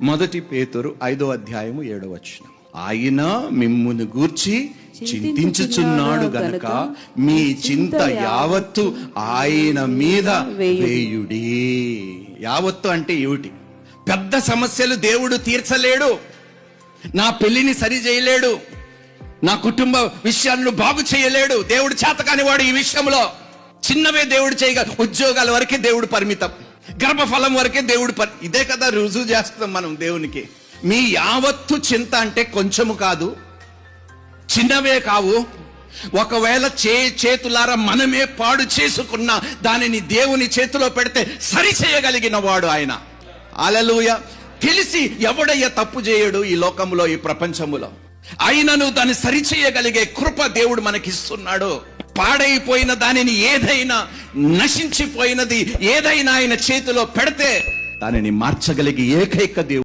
మొదటి పేతురు ఐదో అధ్యాయము ఏడో వచనం. ఆయన మిమ్మును గూర్చి చింతించుచున్నాడు గనక మీ చింత యావత్తు ఆయన మీద వేయుడి. యావత్తు అంటే ఏమిటి? పెద్ద సమస్యలు దేవుడు తీర్చలేడు. నా పెళ్ళిని సరి చేయలేడు. నా కుటుంబ విషయాలను బాగు చేయలేడు. దేవుడు చేతకాని వాడు ఈ విషయంలో. చిన్నవే దేవుడు చేయగ ఉద్యోగాల వరకే దేవుడు పరిమితం. గర్భఫలం వరకే దేవుడు పని ఇదే కదా రుజువు చేస్తాం మనం దేవునికి. మీ యావత్తు చింత అంటే కొంచెము కాదు చిన్నవే కావు. ఒకవేళ చే చేతులారా మనమే పాడు చేసుకున్న దానిని దేవుని చేతిలో పెడితే సరి చేయగలిగిన వాడు ఆయన. అలలుయ. తెలిసి ఎవడయ్య తప్పు చేయడు ఈ లోకంలో ఈ ప్రపంచములో. అయినను దాన్ని సరిచేయగలిగే కృప దేవుడు మనకిస్తున్నాడు. పాడైపోయిన దానిని ఏదైనా నశించిపోయినది ఏదైనా ఆయన చేతిలో పెడితే దానిని మార్చగలిగి ఏకైక దేవుడు